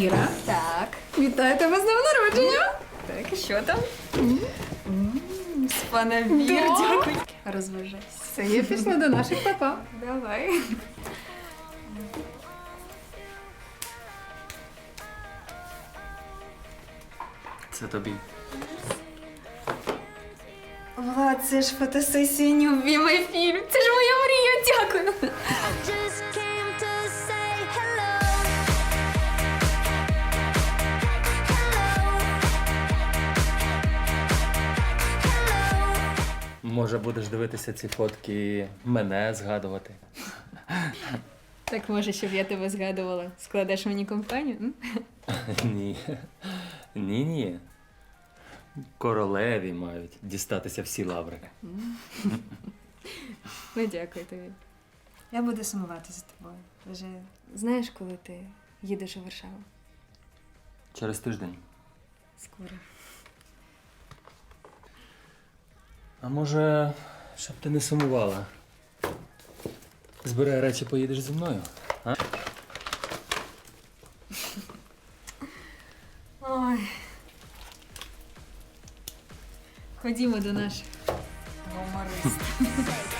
Кіра, Так. вітаю тебе з днем народження! Так, і що там? Спанавір, Да. дякую. Розважайся. Все, я пішла до наших папа. Давай. Це тобі. Влад, це ж фотосесія Нюбі, мій фільм. Це ж моя мрія, дякую. just Може, будеш дивитися ці фотки і мене згадувати. Так може, щоб я тебе згадувала. Складеш мені компанію? м? Ні. Ні, ні. Королеві мають дістатися всі лаври. Ну, дякую тобі. Я буду сумувати за тобою. Вже знаєш, коли ти їдеш у Варшаву? Через тиждень. Скоро. А може, щоб ти не сумувала. Збирай речі, поїдеш зі мною. А? Ой. Ходімо до наших гумористів.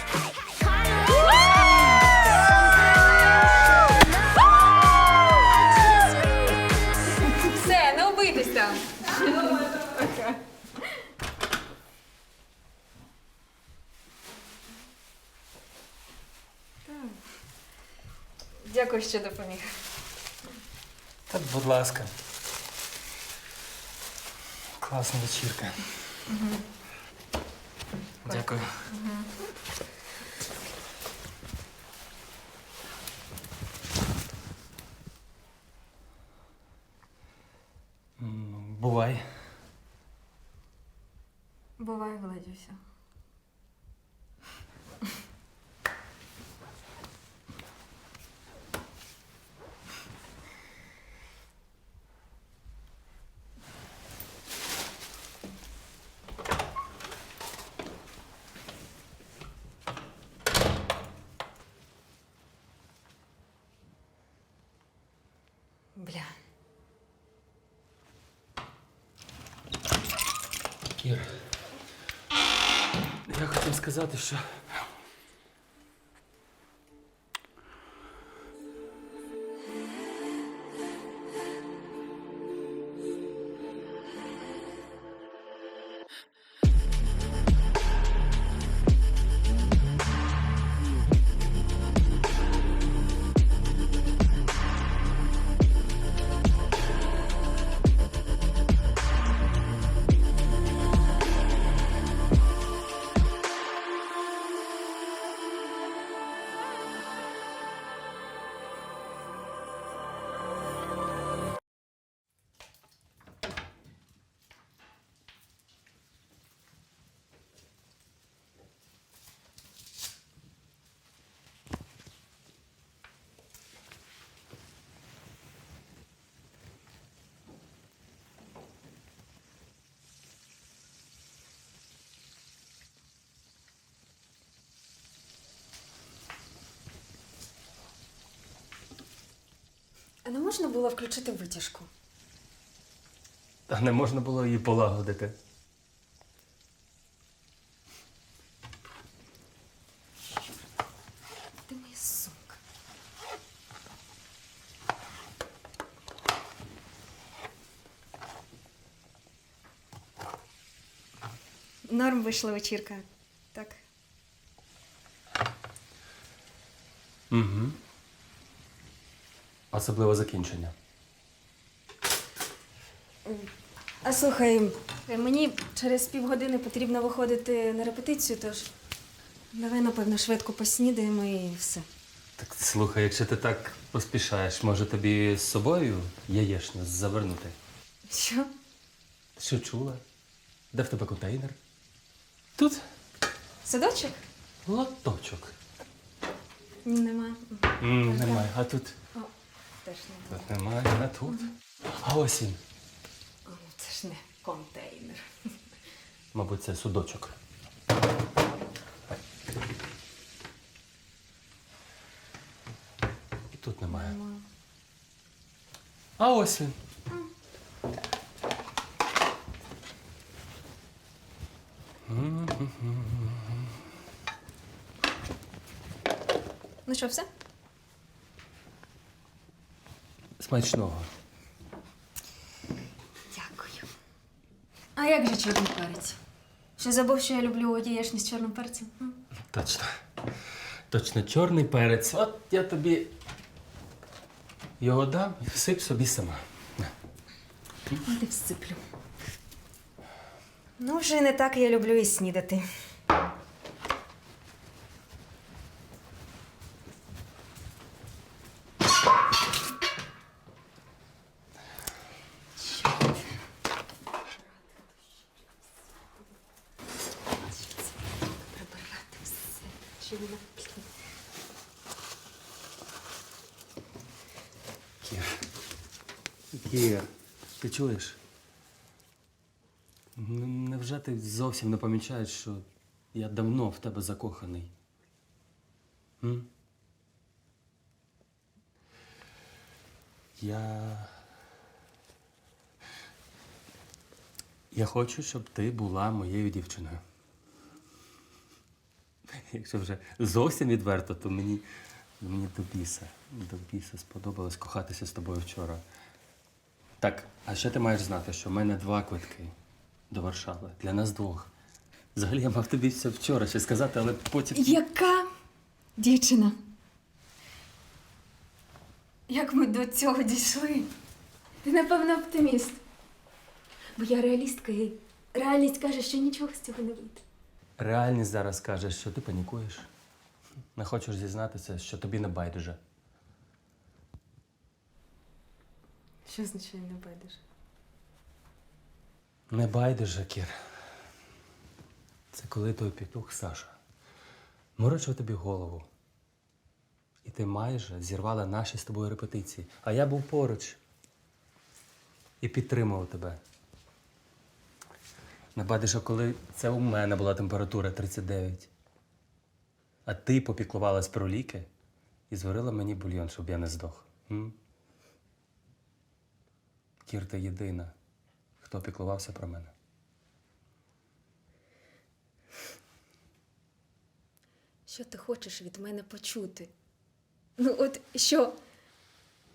Дякую, що допоміг. Так, будь ласка. Класна вечірка. Дякую. М, Бувай. Бувай, Владюся. Бля. Кір. Я хотів сказати, що. А не можна було включити витяжку? Та не можна було її полагодити. Ти моя сумка. Норм вийшла вечірка. Так. Угу. Особливо закінчення. А слухай, мені через півгодини потрібно виходити на репетицію, тож давай, напевно, швидко поснідаємо і все. Так слухай, якщо ти так поспішаєш, може тобі з собою яєчню завернути? Що? Що чула? Де в тебе контейнер? Тут Садочок? лоточок. Ні, нема. М, немає, а тут. Теж не. Тут немає, а тут. А ось він. О, це ж не контейнер. Мабуть, це судочок. І тут немає. Нема. А ось він. Ну що, все? Смачного. Дякую. А як же чорний перець? Що забув, що я люблю яєчню з чорним перцем? М? Точно. Точно, чорний перець. От я тобі його дам і всип собі сама. На. От і всиплю. Ну, вже не так я люблю і снідати. Все. Чи не наплів. Кір. Кір, ти чуєш? Невже ти зовсім не помічаєш, що я давно в тебе закоханий? М? Я. Я хочу, щоб ти була моєю дівчиною. Якщо вже зовсім відверто, то мені, мені до біса. До біса сподобалось кохатися з тобою вчора. Так, а ще ти маєш знати, що в мене два квитки до Варшави для нас двох. Взагалі я мав тобі все вчора ще сказати, але потім. Яка дівчина? Як ми до цього дійшли? Ти, напевно, оптиміст. Бо я реалістка і реальність каже, що нічого з цього не вийде. Реальність зараз каже, що ти панікуєш. Не хочеш зізнатися, що тобі не байдуже. Що означає не байдеш? Не байдуже, Кір. Це коли той петух Саша морочив тобі голову. І ти майже зірвала наші з тобою репетиції. А я був поруч і підтримував тебе. Не байдуже, коли це у мене була температура 39. А ти попіклувалась про ліки і зварила мені бульйон, щоб я не здох. М? Кір, ти єдина, хто піклувався про мене. Що ти хочеш від мене почути? Ну, от що?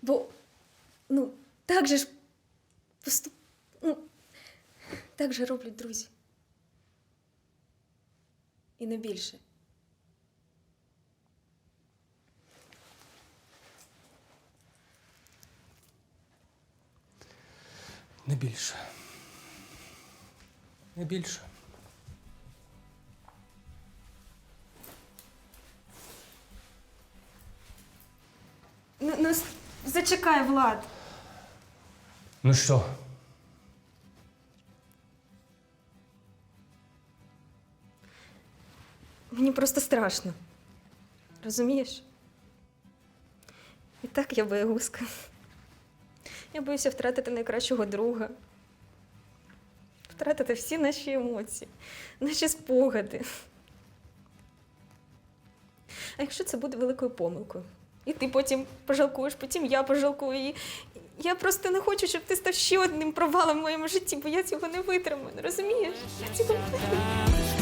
Бо, ну, так же ж поступ... ну, так же роблять друзі. І не більше. Не більше. Не більше. Ну, ну зачекай, Влад. Ну що? Мені просто страшно. Розумієш? І так я боягузка. Я боюся втратити найкращого друга. Втратити всі наші емоції, наші спогади. А якщо це буде великою помилкою? І ти потім пожалкуєш, потім я пожалкую. І я просто не хочу, щоб ти став ще одним провалом в моєму житті, бо я цього не витримаю. Розумієш? Я цього не витримаю.